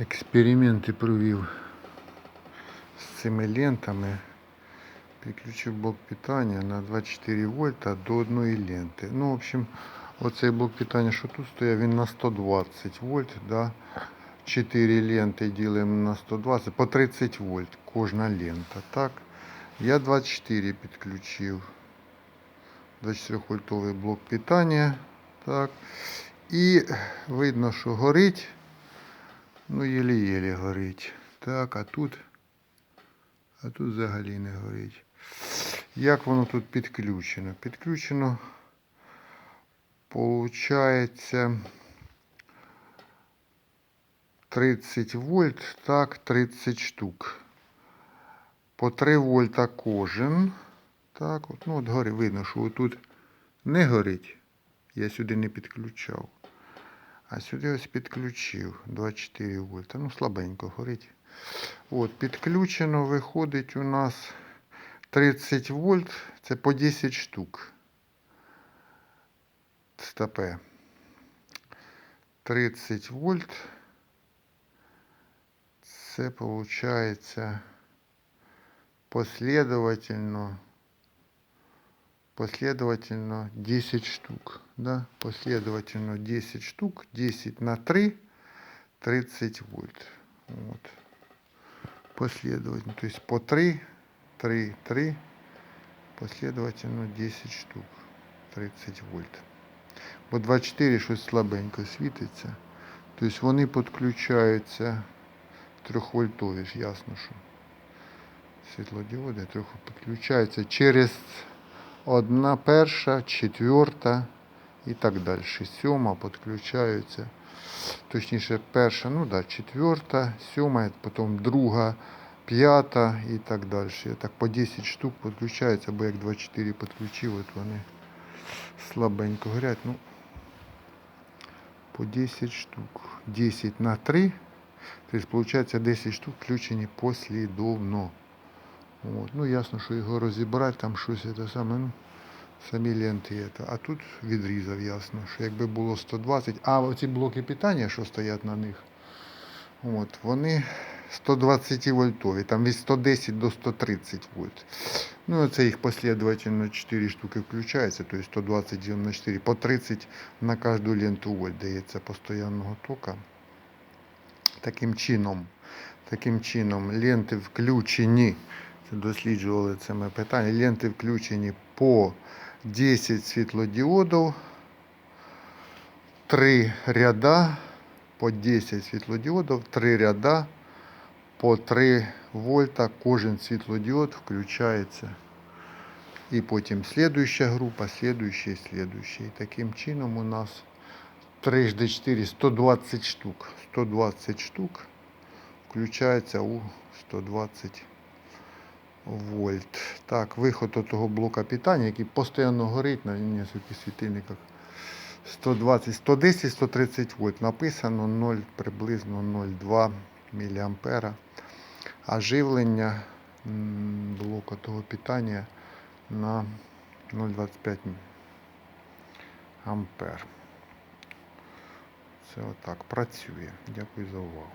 експерименти провів з цими лентами. Підключив блок питання на 24 вольта до одної ленти. Ну, в общем, оцей блок питання, що тут стояв, він на 120 вольт. Да? 4 ленти ділимо на 120, по 30 вольт кожна лента. Так? Я 24 підключив. 24 вольтовий блок питання. Так. І видно, що горить. Ну, єлі-єлі горить. Так, а тут. А тут взагалі не горить. Як воно тут підключено? Підключено, получається 30 вольт, так, 30 штук. По 3 вольта кожен. Так, от, ну от горить. Видно, що тут не горить. Я сюди не підключав. А сюди ось підключив 24 вольта. Ну, слабенько горить. От, підключено виходить у нас 30 вольт. Це по 10 штук. Стопе. 30 вольт. Це виходить последовательно последовательно 10 штук. Да? Последовательно 10 штук. 10 на 3, 30 вольт. Вот. Последовательно. То есть по 3, 3, 3. Последовательно 10 штук. 30 вольт. Бо 24 щось слабенько світиться. Тобто вони підключаються 3 вольтові ж ясно, що світлодіоди трохи підключаються через одна перша, четверта і так далі. Сьома підключаються. Точніше, перша, ну да, четверта, сьома, потім друга, п'ята і так далі. Так по 10 штук підключаються, бо як 24 підключив, от вони слабенько горять. Ну, по 10 штук. 10 на 3. Тобто, получается 10 штук включені послідовно. От. Ну, ясно, що його розібрати, там щось це саме, ну, самі ленти. є. А тут відрізав, ясно, що якби було 120, а оці блоки питання, що стоять на них, от, вони 120 вольтові, там від 110 до 130 вольт. Ну, це їх послідовательно 4 штуки включається, тобто 120 ділимо на 4, по 30 на кожну ленту вольт дається постоянного тока. Таким чином, таким чином ленти включені, це досліджували це ми питання, ленти включені по 10 світлодіодів, 3 ряда, по 10 світлодіодів, 3 ряда, по 3 вольта кожен світлодіод включається. І потім слідуюча група, слідуюча, слідуюча. І таким чином у нас 3 жди 4, 120 штук. 120 штук включається у 120 вольт. Так, виход того блока питання, який постійно горить на нескольких світильниках. 120, 110, 130 вольт. Написано 0, приблизно 0,2 мА. А живлення м, блоку того питання на 0,25 ампер. Це отак працює. Дякую за увагу.